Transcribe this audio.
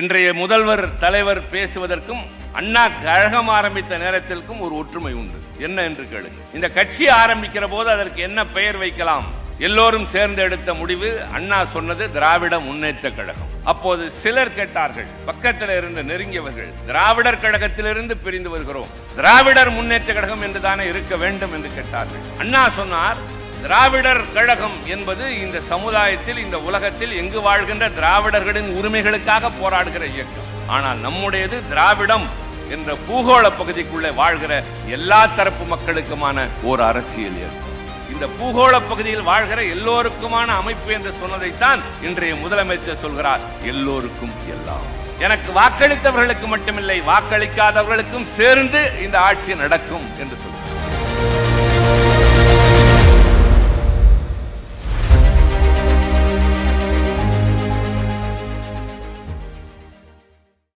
இன்றைய முதல்வர் தலைவர் பேசுவதற்கும் அண்ணா கழகம் ஆரம்பித்த நேரத்திற்கும் ஒரு ஒற்றுமை உண்டு. என்ன என்று கேளுங்க இந்த கட்சி ஆரம்பிக்கிற போது அதற்கு என்ன பெயர் வைக்கலாம்? எல்லோரும் சேர்ந்து எடுத்த முடிவு அண்ணா சொன்னது திராவிட முன்னேற்ற கழகம். அப்போது சிலர் கேட்டார்கள் பக்கத்தில் இருந்து நெருங்கியவர்கள் திராவிடர் கழகத்திலிருந்து பிரிந்து வருகிறோம். திராவிடர் முன்னேற்ற கழகம் என்று தானே இருக்க வேண்டும் என்று கேட்டார்கள். அண்ணா சொன்னார் திராவிடர் கழகம் என்பது இந்த சமுதாயத்தில் இந்த உலகத்தில் எங்கு வாழ்கின்ற திராவிடர்களின் உரிமைகளுக்காக போராடுகிற இயக்கம். ஆனால் நம்முடையது திராவிடம் என்ற பூகோள பகுதிக்குள்ளே வாழ்கிற எல்லா தரப்பு மக்களுக்குமான ஓர் அரசியல் இயக்கம். இந்த பூகோள பகுதியில் வாழ்கிற எல்லோருக்குமான அமைப்பு என்று சொன்னதைத்தான் இன்றைய முதலமைச்சர் சொல்கிறார். எல்லோருக்கும் எல்லாம். எனக்கு வாக்களித்தவர்களுக்கு மட்டுமில்லை வாக்களிக்காதவர்களுக்கும் சேர்ந்து இந்த ஆட்சி நடக்கும் என்று சொல்கிறார்.